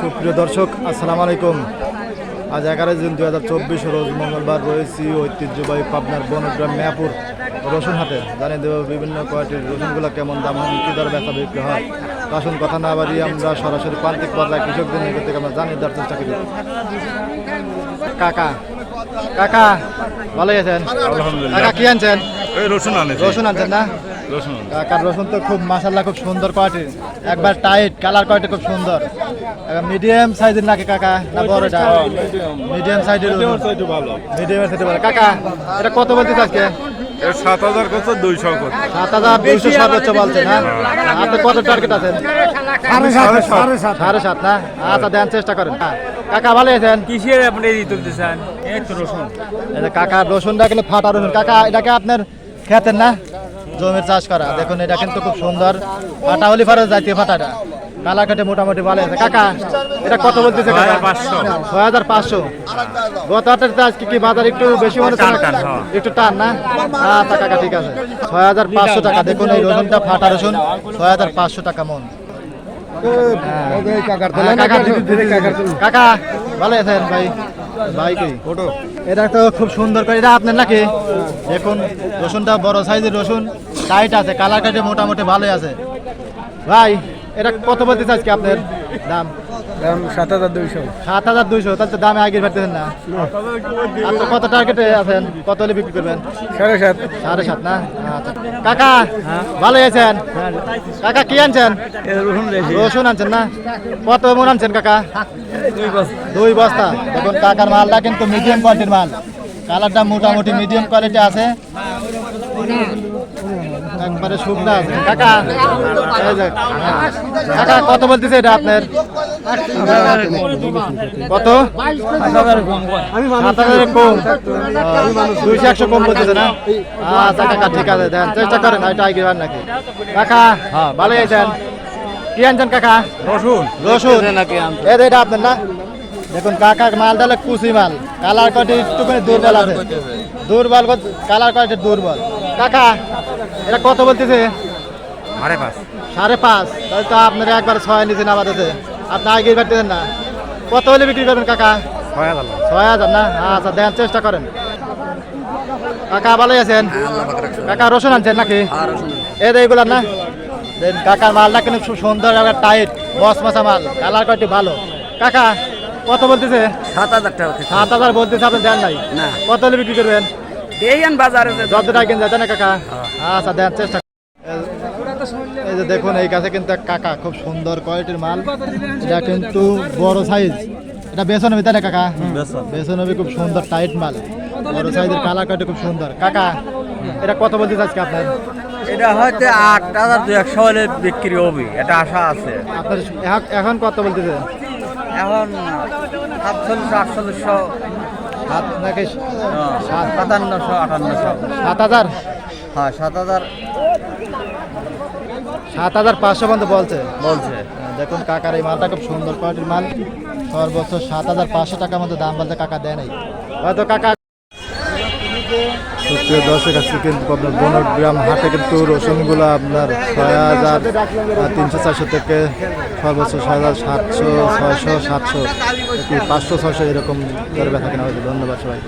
সুপ্রিয় দর্শক আসসালামু আলাইকুম। আজ এগারো জুন দুই হাজার চব্বিশ রোজ মঙ্গলবার রয়েছি ঐতিহ্যবাহী পাবনার বনগ্রাম মেয়াপুর রসুন হাটে জানিয়ে দেবো বিভিন্ন কোয়ালিটির রসুনগুলো কেমন দাম হয় কী দর বেচা বিক্রি হয়। তো আসুন কথা না বাড়িয়ে আমরা সরাসরি প্রান্তিক পর্যায়ে কৃষকদের নিকট থেকে আমরা জানিয়ে দেওয়ার চেষ্টা করি। কাকা কাকা ভালো আছেন। কাকা কি আনছেন? রসুন আনছেন না? রসুন কাকার রসুন তো খুব মাসাল্লাহ খুব সুন্দর কোয়ালিটি। একবার টাইট কালার কোয়ালিটি খুব সুন্দর। মিডিয়াম সাইজের নাকি কাকা? না বড়টা মিডিয়াম সাইজের ভালো। মিডিয়াম সাইজের বড় কাকা এটা কত বলতেছে আজকে? এর সাত হাজার কত দুইশো কত সাত হাজার দুইশো সর্বোচ্চ বলছেন না আপনি কত টার্গেট আছেন সাড়ে সাত না? আচ্ছা দেন চেষ্টা করেন। হ্যাঁ। কাকা ভালো আছেন? কিসের আপনি এই তুলতে চান এই তো রসুন এই কাকা রসুনটা কিন্তু ফাটা রসুন। কাকা এটাকে আপনার খেতেন না? জমির চাষ করা। দেখুন এটা কিন্তু খুব সুন্দর। ফাটা হলি ফাটা জাতীয় ফাটাটা কালা কাটে মোটামুটি ভালো আছে। কাকা এটা কত বলতেছে কাকা? ছয় হাজার পাঁচশো। গত হাটের আজকে কি বাজার একটু বেশি মনে? হ্যাঁ। একটু টান না? আচ্ছা কাকা ঠিক আছে। ছয় হাজার পাঁচশো টাকা। দেখুন এই রসুনটা ফাটা রসুন। ছয় হাজার পাঁচশো টাকা মন। হ্যাঁ। কাকা ভালো আছেন ভাই? এটা তো খুব সুন্দর করে এটা আপনার নাকি? দেখুন রসুনটা বড় সাইজের রসুন। টাইট আছে কালার কাটে মোটামুটি ভালোই আছে। ভাই এটা কত বলতেছে আজকে আপনার দাম? সাত হাজার দুইশো। সাত হাজার দুইশো তাহলে তো দামে আগে পারতেছেন না। আপনি কত টার্গেটে আছেন? কত হলে বিক্রি করবেন? সাড়ে সাত। সাড়ে সাত না? আচ্ছা। কাকা ভালো আছেন? কাকা কি আনছেন? রসুন আনছেন না? কত মন আনছেন কাকা? দুই বস্তা। দেখুন কাকার মালটা কিন্তু মিডিয়াম কোয়ালিটির মাল। কালারটা মোটামুটি মিডিয়াম কোয়ালিটি আছে। একবারে শুকনা আছে। কাকা হ্যাঁ। কাকা কত বলতেছে এটা আপনার? কত? কম। দুইশো একশো কম বলতেছে না? আচ্ছা কাকা ঠিক আছে দেন চেষ্টা করেন এটা আগে নাকি। কাকা হ্যাঁ ভালো আছেন? কি আনছেন কাকা? রসুন। রসুন? এই এটা আপনার না? দেখুন কাকার মাল ডালে কুচি মাল। কালার কোয়ালিটি একটুখানি দুর্বল আছে। দুর্বল কালার কোয়ালিটি দুর্বল। কাকা এটা কত বলতেছে? সাড়ে পাঁচ। সাড়ে পাঁচ। তাহলে তো আপনার একবার ছয় নিচে নামাতেছে আপনি আগে পারতেছেন না। কত হলে বিক্রি করবেন কাকা? ছয় হাজার ছয় হাজার না? আচ্ছা দেন চেষ্টা করেন। কাকা ভালোই আছেন? কাকা রসুন আনছেন নাকি? এই যে এগুলার না দেন কাকার মালটা কিন্তু খুব সুন্দর একটা টাইট বস মশা মাল। কালার কোয়ালিটি ভালো। কাকা কত বলতেছে? সাত হাজার টাকা সাত হাজার বলতেছে আপনি দেন নাই। না। কত হলে বিক্রি করবেন? দেন বাজারে যত টাকা কিনতে না কাকা? আচ্ছা দেন চেষ্টা এই যে দেখুন এই কাছে কিন্তু কাকা খুব সুন্দর কোয়ালিটির মাল। এটা কিন্তু বড় সাইজ এটা বেসন হবে তাই না কাকা? বেসন। হবে খুব সুন্দর টাইট মাল। বড় সাইজের কালার কোয়ালিটি খুব সুন্দর। কাকা এটা কত বলতে আজকে আপনার? এটা হয়তো আট হাজার দু একশো হলে বিক্রি হবে এটা আশা আছে। আপনার এখন- এখন কত বলতেছে এখন সাতচল্লিশ আটচল্লিশশো। সাত নাকি সাত? সাতান্নশো আটান্নশো। সাত হাজার? হ্যাঁ সাত হাজার। সাত হাজার পাঁচশো পর্যন্ত বলছে। বলছে দেখুন কাকার এই মালটা খুব সুন্দর কোয়ালিটির মাল। সর্বোচ্চ সাত হাজার পাঁচশো টাকার মতো দাম বলতে কাকা দেয় নাই। হয়তো কাকা সুপ্রিয় দর্শক আজকে কিন্তু আপনার বনগ্রাম হাটে কিন্তু রসুনগুলো আপনার ছয় হাজার তিনশো চারশো থেকে সর্বোচ্চ ছয় হাজার সাতশো ছয়শো সাতশো পাঁচশো ছয়শো এরকম করে ব্যথা কেনা হয়েছে। ধন্যবাদ সবাই